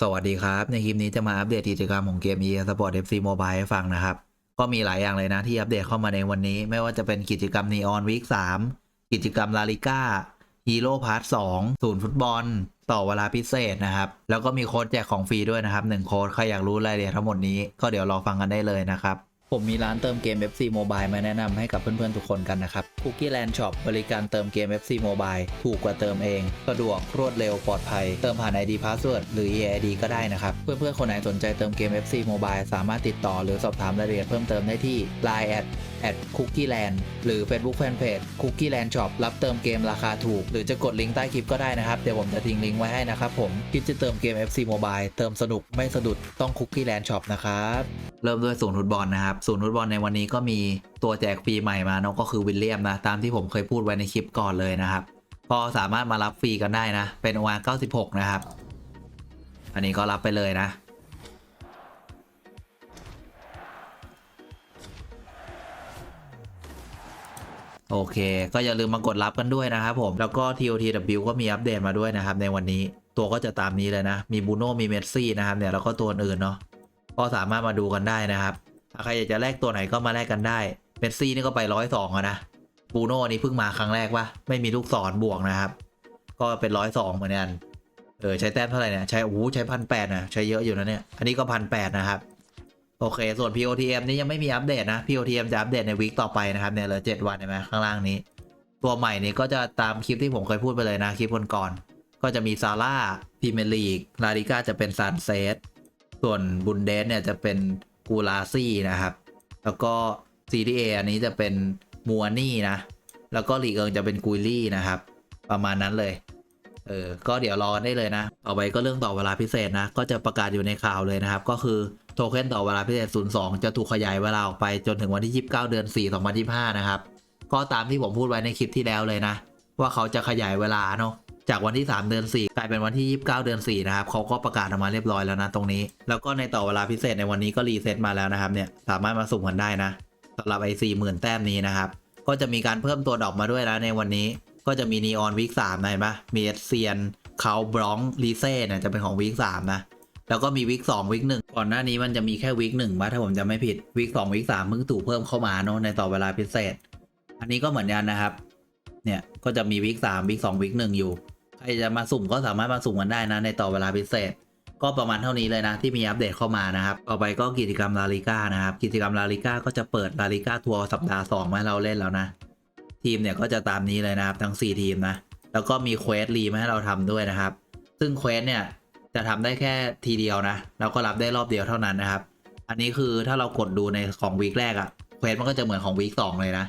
สวัสดีครับ ในคลิปนี้จะมาอัปเดตกิจกรรมของเกม e Sport FC Mobile ให้ฟังนะครับ ก็มีหลายอย่างเลยนะที่อัปเดตเข้ามาในวันนี้ ไม่ว่าจะเป็นกิจกรรม Neon Week 3 กิจกรรมลาลิก้า Hero Pass 2ศูนย์ฟุตบอล ต่อเวลาพิเศษนะครับ แล้วก็มีโค้ดแจกของฟรีด้วยนะครับหนึ่งโค้ดใครอยากรู้รายละเอียดทั้งหมดนี้ก็เดี๋ยวรอฟังกันได้เลยนะครับ ผมมีร้านเติมเกม FC Mobile มาแนะนำให้กับเพื่อนๆทุกคนกันนะครับ Cookie Land Shop บริการเติมเกม FC Mobile ถูกกว่าเติมเอง สะดวกรวดเร็วปลอดภัย เติมผ่าน ID Password หรือ EID ก็ได้นะครับ เพื่อนๆคนไหนสนใจเติมเกม FC Mobile สามารถติดต่อหรือสอบถามรายละเอียดเพิ่มเติมได้ที่ Line at at Cookie Land หรือ Facebook Fanpage Cookie Land Shop รับเติมเกมราคาถูก หรือจะกดลิงก์ใต้คลิปก็ได้นะครับ เดี๋ยวผมจะทิ้งลิงก์ไว้ให้นะครับผมคิดจะเติมเกม FC Mobile เติมสนุกไม่สะดุดต้อง Cookie Land Shop นะครับเริ่มด้วยศูนย์ฟุตบอลนะครับศูนย์ฟุตบอลในวันนี้ก็มีตัวแจกฟรีใหม่มาเนาะก็คือวิลเลียมนะตามที่ผมเคยพูดไว้ในคลิปก่อนเลยนะครับก็สามารถมารับฟรีกันได้นะ เป็น OR 96 นะครับ อันนี้ก็รับไปเลยนะ โอเค ก็อย่าลืมมากดรับกันด้วยนะครับผม แล้วก็ TOTW ก็มีอัปเดตมาด้วยนะครับในวันนี้ ตัวก็จะตามนี้เลยนะ มีบูโน่มีเมสซี่นะครับเนี่ย แล้วก็ตัวอื่นเนาะ ก็สามารถมาดูกันได้นะครับถ้าใครอยากจะแลกตัวไหนก็มาแลกกันได้ เมสซี่นี่ก็ไปร้อยสองนะ บูโน่นี่เพิ่งมาครั้งแรกปะไม่มีลูกศรบวกนะครับ ก็เป็นร้อยสองเหมือนกัน เออใช้แต้มเท่าไหร่เนี่ย ใช้โอ้โหใช้พันแปดนะ ใช้เยอะอยู่นะเนี่ย อันนี้ก็พันแปดนะครับ โอเค ส่วน POTM นี่ยังไม่มีอัปเดตนะ POTM จะอัปเดตในวีคต่อไปนะครับเนี่ยเหลือเจ็ดวันเห็นไหมข้างล่างนี้ ตัวใหม่นี้ก็จะตามคลิปที่ผมเคยพูดไปเลยนะ คลิปก่อนๆก็จะมีซาร่าพรีเมียร์ลีกลาลิก้าจะเป็นซานเซสส่วนบุนเดสเนี่ยจะเป็นกูลาซี่นะครับ แล้วก็ CDA อันนี้จะเป็นมัวนี่นะ แล้วก็ลีกเอิงจะเป็นกุยลี่นะครับ ประมาณนั้นเลยเออก็เดี๋ยวรอกันได้เลยนะ ต่อไปก็เรื่องต่อเวลาพิเศษนะ ก็จะประกาศอยู่ในข่าวเลยนะครับ ก็คือ โทเค็นต่อเวลาพิเศษ 02 จะถูกขยายเวลาออกไปจนถึงวันที่ 29 เดือน 4 2025 นะครับ ก็ตามที่ผมพูดไว้ในคลิปที่แล้วเลยนะ ว่าเขาจะขยายเวลาเนาะจากวันที่ 3 เดือน 4 กลายเป็นวันที่ 29 เดือน 4 นะครับเขาก็ประกาศออกมาเรียบร้อยแล้วนะตรงนี้ แล้วก็ในต่อเวลาพิเศษในวันนี้ก็รีเซ็ตมาแล้วนะครับเนี่ยสามารถมาสุ่มกันได้นะสำหรับไอ้40,000แต้มนี้นะครับก็จะมีการเพิ่มตัวดอกมาด้วยนะในวันนี้ ก็จะมีนีออนวีคสามนะเห็นปะมีเอเซียนเคาบรองลีเซ่เนี่ยจะเป็นของวีคสามนะ แล้วก็มีวีคสองวีคหนึ่งก่อนหน้านี้มันจะมีแค่วีคหนึ่งมาถ้าผมจำไม่ผิดวีคสองวีคสามเพิ่งถูกเพิ่มเข้ามาเนาะในต่อเวลาพิเศษ อันนี้ก็เหมือนกันนะครับ เนี่ยก็จะมีวีคสามวีคสองวีคหนึ่งอยู่ใครจะมาสุ่มก็สามารถมาสุ่มกันได้นะในต่อเวลาพิเศษ ก็ประมาณเท่านี้เลยนะที่มีอัปเดตเข้ามานะครับต่อไปก็กิจกรรมลาลิก้านะครับกิจกรรมลาลิก้าก็จะเปิดลาลิก้าทัวร์สัปดาห์2มาให้เราเล่นแล้วนะ ทีมเนี่ยก็จะตามนี้เลยนะครับทั้ง 4 ทีมนะแล้วก็มีเควสรีมาให้เราทำด้วยนะครับ ซึ่งเควสเนี่ย จะทำได้แค่ทีเดียวนะ แล้วก็รับได้รอบเดียวเท่านั้นนะครับ อันนี้คือถ้าเรากดดูในของวีคแรกอะเควสมันก็จะเหมือนของวีคสองเลยนะ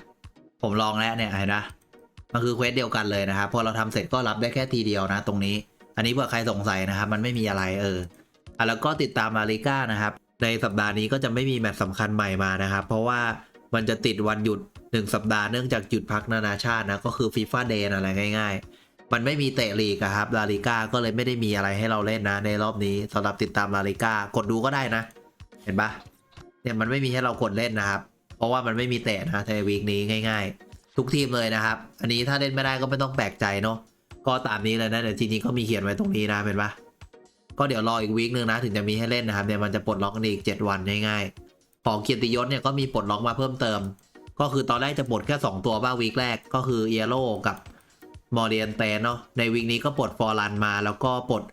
ผมลองแล้วเนี่ยเห็นนะมันคือเควสเดียวกันเลยนะครับพอเราทำเสร็จก็รับได้แค่ทีเดียวนะ ตรงนี้ อันนี้เผื่อใครสงสัยนะครับ มันไม่มีอะไรเอออะแล้วก็ติดตามลาลิก้านะครับ ในสัปดาห์นี้ก็จะไม่มีแมตช์สำคัญใหม่มานะครับ เพราะว่ามันจะติดวันหยุด 1 สัปดาห์เนื่องจากหยุดพักนานาชาตินะก็คือฟีฟ่าเดย์อะไรง่าย ๆ มันไม่มีเตะลีกอะครับลาลิก้าก็เลยไม่ได้มีอะไรให้เราเล่นนะ ในรอบนี้สำหรับติดตามลาลิก้ากดดูก็ได้นะ เห็นปะเนี่ยมันไม่มีให้เรากดเล่นนะครับ เพราะว่ามันไม่มีเตะนะในวีคนี้ง่าย ๆ ทุกทีมเลยนะครับ อันนี้ถ้าเล่นไม่ได้ก็ไม่ต้องแปลกใจเนาะก็ตามนี้เลยนะเดี๋ยวทีนี้ก็มีเขียนไว้ตรงนี้นะเห็นปะก็เดี๋ยวรออีกวีคนึงนะถึงจะมีให้เล่นนะครับเนี่ยมันจะปลดล็อกกันอีก 7 วันง่ายๆของเกียรติยศเนี่ยก็มีปลดล็อกมาเพิ่มเติม ก็คือตอนแรกจะปลดแค่ 2 ตัวบ้างวีคแรกก็คือเอโรกับ มอร์เดียนเตนเนาะในวีคนี้ก็ปลดฟอร์ลันมา แล้วก็ปลด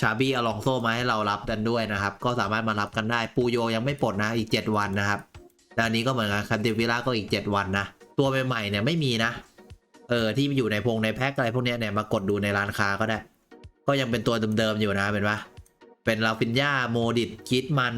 ชาบี้อลองโซมาให้เรารับกันด้วยนะครับ ก็สามารถมารับกันได้ปูโยยังไม่ปลดนะอีก 7 วันนะครับแล้วอันนี้ก็เหมือนกันคันติวิล่าก็อีก 7 วันนะ ตัวใหม่ๆเนี่ยไม่มีนะ เออที่อยู่ในพงในแพ็คอะไรพวกเนี้ยเนี่ยมากดดูในร้านค้าก็ได้ ก็ยังเป็นตัวเดิมๆอยู่นะเป็นปะเป็นลาฟินยาโมดิตคิดมัน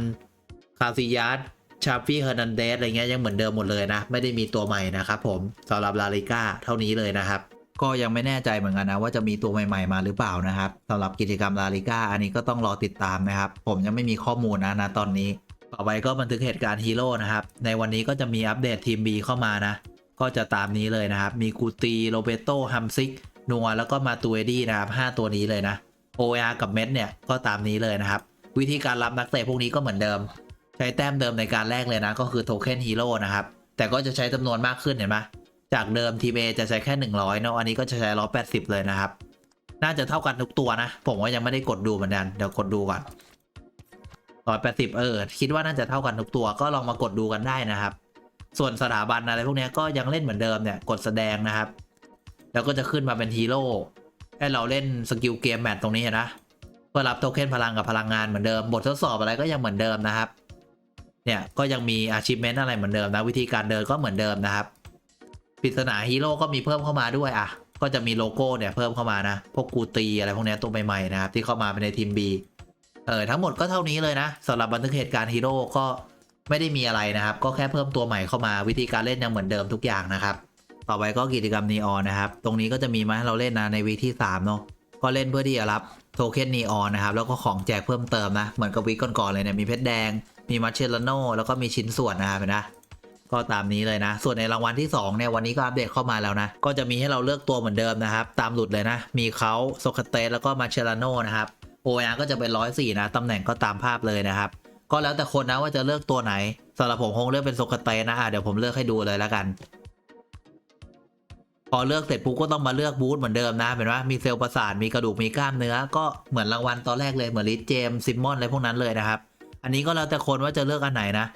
คาซิยัสชาฟี่เฮอร์นันเดสอะไรเงี้ยยังเหมือนเดิมหมดเลยนะ ไม่ได้มีตัวใหม่นะครับผมสำหรับลาลิก้าเท่านี้เลยนะครับ ก็ยังไม่แน่ใจเหมือนกันนะ ว่าจะมีตัวใหม่ๆมาหรือเปล่านะครับสำหรับกิจกรรมลาลิก้าอันนี้ก็ต้องรอติดตามนะครับ ผมยังไม่มีข้อมูลนะนะตอนนี้ ต่อไปก็บันทึกเหตุการณ์ฮีโร่นะครับ ในวันนี้ก็จะมีอัปเดตทีม B เข้ามานะ ก็จะตามนี้เลยนะครับ มีกูตีโรเบโตฮัมซิกนัวแล้วก็มาตูเอดี้นะครับ5ตัวนี้เลยนะ OR กับเม็ดเนี่ยก็ตามนี้เลยนะครับ วิธีการรับนักเตะพวกนี้ก็เหมือนเดิม ใช้แต้มเดิมในการแรกเลยนะ ก็คือโทเค็นฮีโร่นะครับแต่ก็จะใช้จำนวนมากขึ้นเห็นไหม จากเดิมทีเจะใช้แค่ 100เนาะอันนี้ก็จะใช้ 180 เลยนะครับ น่าจะเท่ากันทุกตัวนะ ผมก็ยังไม่ได้กดดูเหมือนกันเดี๋ยวกดดูก่อนร้อยแปดสิบเออ คิดว่าน่าจะเท่ากันทุกตัวก็ลองมากดดูกันได้นะครับ ส่วนสถาบันอะไรพวกนี้ก็ยังเล่นเหมือนเดิมเนี่ยกดแสดงนะครับ แล้วก็จะขึ้นมาเป็นฮีโร่ให้เราเล่นสกิลเกมแมตตรงนี้เห็นนะเพื่อรับโทเค็นพลังกับพลังงานเหมือนเดิม บททดสอบอะไรก็ยังเหมือนเดิมนะครับ เนี่ยก็ยังมี achievement อะไรเหมือนเดิมนะ วิธีการเดินก็เหมือนเดิมนะครับ ปริศนาฮีโร่ก็มีเพิ่มเข้ามาด้วยอะ ก็จะมีโลโก้เนี่ยเพิ่มเข้ามานะ พวกกูตีอะไรพวกนี้ตัวใหม่ๆนะครับที่เข้ามาในทีม B เออทั้งหมดก็เท่านี้เลยนะสำหรับบันทึกเหตุการณ์ฮีโร่ก็ไม่ได้มีอะไรนะครับ ก็แค่เพิ่มตัวใหม่เข้ามาวิธีการเล่นยังเหมือนเดิมทุกอย่างนะครับ ต่อไปก็กิจกรรมนีออนนะครับ ตรงนี้ก็จะมีมาให้เราเล่นนะในวีที่3เนาะก็เล่นเพื่อที่จะรับโทเค็นนีออนนะครับแล้วก็ของแจกเพิ่มเติมนะเหมือนกับวีก่อนๆเลยเนี่ยมีเพชรแดง มีมัชเชลโนแล้วก็มีชิ้นส่วนนะครับเห็นนะ ก็ตามนี้เลยนะ ส่วนในรางวัลที่2เนี่ยวันนี้ก็อัปเดตเข้ามาแล้วนะ ก็จะมีให้เราเลือกตัวเหมือนเดิมนะครับ ตามหลุดเลยนะ มีเขาโซคาเตสแล้วก็มาเชลาโนนะครับโอเอก็จะเป็นร้อยสี่นะตำแหน่งก็ตามภาพเลยนะครับ ก็แล้วแต่คนนะว่าจะเลือกตัวไหนสำหรับผมคงเลือกเป็นโซคาเตสนะอะเดี๋ยวผมเลือกให้ดูเลยแล้วกันพอเลือกเสร็จปุ๊บก็ต้องมาเลือกบูธเหมือนเดิมนะเห็นว่ามีเซลล์ประสาทมีกระดูกมีกล้ามเนื้อ ก็เหมือนรางวัลตอนแรกเลยเหมือนลิสเจมซิมมอนอะไรพวกนั้นเลยนะครับ อันนี้ก็แล้วแต่คนว่าจะเลือกอันไหนนะ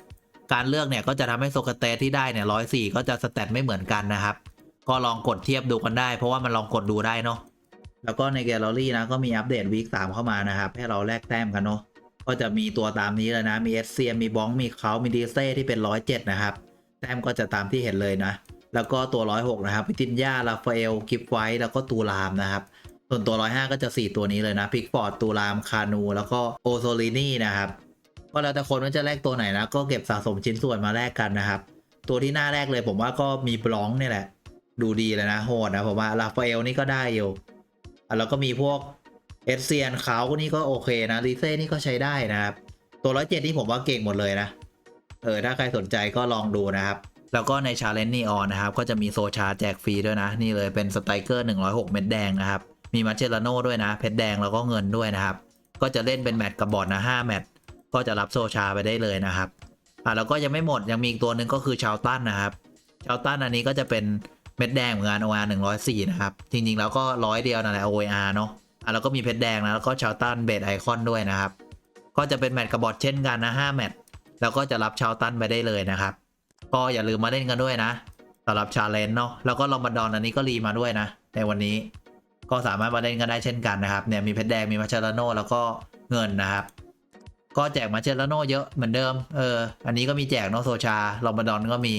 การเลือกเนี่ยก็จะทำให้โซคเตสที่ได้เนี่ยร้อยสี่ก็จะสแตทไม่เหมือนกันนะครับ ก็ลองกดเทียบดูกันได้ เพราะว่ามันลองกดดูได้เนาะแล้วก็ในแกลเลอรี่นะก็มีอัปเดตวีคสามเข้ามานะครับ ให้เราแลกแต้มกันเนาะก็จะมีตัวตามนี้เลยนะ มีเอสเซียมีบ้อง มีเขามีดีเซ่ที่เป็นร้อยเจ็ดนะครับ แต้มก็จะตามที่เห็นเลยนะ แล้วก็ตัวร้อยหกนะครับพิตินยาลาฟาเอลกิฟไวท์แล้วก็ตูรามนะครับ ส่วนตัวร้อยห้าก็จะ4ตัวนี้เลยนะพิกฟอร์ดตูรามคานู แล้วก็โอโซลินีนะครับ ก็แล้วแต่คนว่าจะแลกตัวไหนนะ ก็เก็บสะสมชิ้นส่วนมาแลกกันนะครับ ตัวที่หน้าแรกเลยผมว่าก็มีบล็องเนี่ยแหละ ดูดีเลยนะโหดนะผมว่าลาฟาเอลนี่ก็ได้อยู่อะแล้วก็มีพวกเอสเซียนเขาก็นี่ก็โอเคนะรีเซ่นี่ก็ใช้ได้นะครับ ตัวร้อยเจ็ดนี่ผมว่าเก่งหมดเลยนะ เออถ้าใครสนใจก็ลองดูนะครับ แล้วก็ในชาเลนจ์นีออนนะครับ ก็จะมีโซชาแจกฟรีด้วยนะ นี่เลยเป็นสไตรเกอร์106 เม็ดแดงนะครับ มีมาเชลโน่ด้วยนะ เพชรแดงแล้วก็เงินด้วยนะครับ ก็จะเล่นเป็นแมตช์กับบอร์ดนะ5แมตช์ ก็จะรับโซชาไปได้เลยนะครับอะแล้วก็ยังไม่หมดยังมีอีกตัวหนึ่งก็คือชาวตันนะครับชาวตันอันนี้ก็จะเป็นเม็ดแดงเหมือนกัน OR 104 นะครับ จริงๆ แล้วก็ร้อยเดียวนั่นแหละ OR เนาะอะแล้วก็มีเพชรแดงนะแล้วก็ชาวตันเบดไอคอนด้วยนะครับ ก็จะเป็นแมตช์กับบอร์ดเช่นกันนะ5แมตช์แล้วก็จะรับชาวตันไปได้เลยนะครับ ก็อย่าลืมมาเล่นกันด้วยนะสำหรับชาเลนจ์เนาะแล้วก็ลอมบาดอนอันนี้ก็รีมาด้วยนะ ในวันนี้ก็สามารถมาเล่นกันได้เช่นกันนะครับเนี่ยมีเพชรแดงมีมาเชลโนแล้วก็เงินนะครับ ก็แจกมาเชลโนเยอะเหมือนเดิม เออ อันนี้ก็มีแจกเนโซชาลอมบดอนก็มี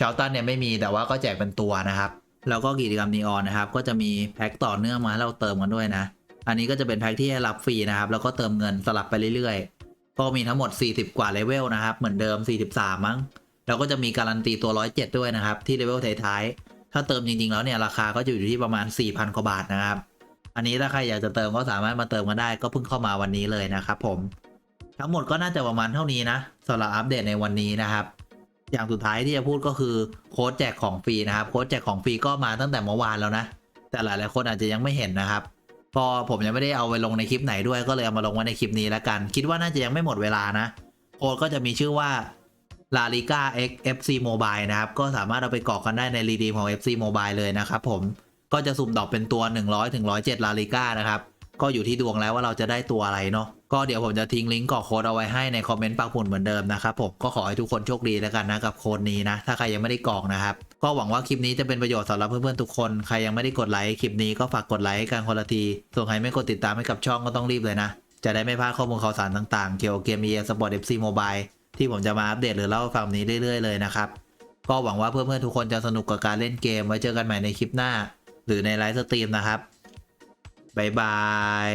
ชาวตันเนี่ยไม่มีแต่ว่าก็แจกเป็นตัวนะครับ แล้วก็กิจกรรมนีออนนะครับ ก็จะมีแพ็คต่อเนื่องมาให้เราเติมกันด้วยนะ อันนี้ก็จะเป็นแพ็คที่ให้รับฟรีนะครับ แล้วก็เติมเงินสลับไปเรื่อยๆ ก็มีทั้งหมด 40 กว่าเลเวลนะครับ เหมือนเดิม 43 มั้ง แล้วก็จะมีการันตีตัว 107 ด้วยนะครับ ที่เลเวลท้ายๆ ถ้าเติมจริงๆ แล้วเนี่ยราคาก็จะอยู่ที่ประมาณ 4,000กว่าบาทนะครับ อันนี้ถ้าใครอยากจะเติมก็สามารถมาเติมกันได้ ก็เพิ่งเข้ามาวันนี้เลยนะครับผม ทั้งหมดก็น่าจะประมาณเท่านี้นะสำหรับอัปเดตในวันนี้นะครับ อย่างสุดท้ายที่จะพูดก็คือโค้ดแจกของฟรีนะครับ โค้ดแจกของฟรีก็มาตั้งแต่เมื่อวานแล้วนะ แต่หลายๆคนอาจจะยังไม่เห็นนะครับก็ผมยังไม่ได้เอาไปลงในคลิปไหนด้วยก็เลยเอามาลงไว้ในคลิปนี้แล้วกัน คิดว่าน่าจะยังไม่หมดเวลานะ โค้ดก็จะมีชื่อว่า La Liga X FC Mobile นะครับ ก็สามารถเอาไปกรอกกันได้ในรีดีมของ FC Mobile เลยนะครับผมก็จะสุ่มดอกเป็นตัว 100ถึง107 La Liga นะครับ ก็อยู่ที่ดวงแล้วว่าเราจะได้ตัวอะไรเนาะ ก็เดี๋ยวผมจะทิ้งลิงก์กรอกโค้ดเอาไว้ให้ในคอมเมนต์ปักหมุนเหมือนเดิมนะครับผมก็ขอให้ทุกคนโชคดีแล้วกันนะกับโค้ดนี้นะ ถ้าใครยังไม่ได้กรอกนะครับ ก็หวังว่าคลิปนี้จะเป็นประโยชน์สำหรับเพื่อนๆทุกคนใครยังไม่ได้กดไลค์คลิปนี้ก็ฝากกดไลค์ให้กันคนละทีส่วนใครไม่กดติดตามให้กับช่องก็ต้องรีบเลยนะ จะได้ไม่พลาดข้อมูลข่าวสารต่างๆ เกี่ยวกับเกม EA Sport FC Mobile ที่ผมจะมาอัปเดตหรือเล่าให้ฟังนี้เรื่อยๆเลยนะครับก็หวังว่าเพื่อนๆทุกคนจะสนุกกับการเล่นเกมไว้เจอกันใหม่ในคลิปหน้า หรือในไลฟ์สตรีมนะครับบ๊ายบาย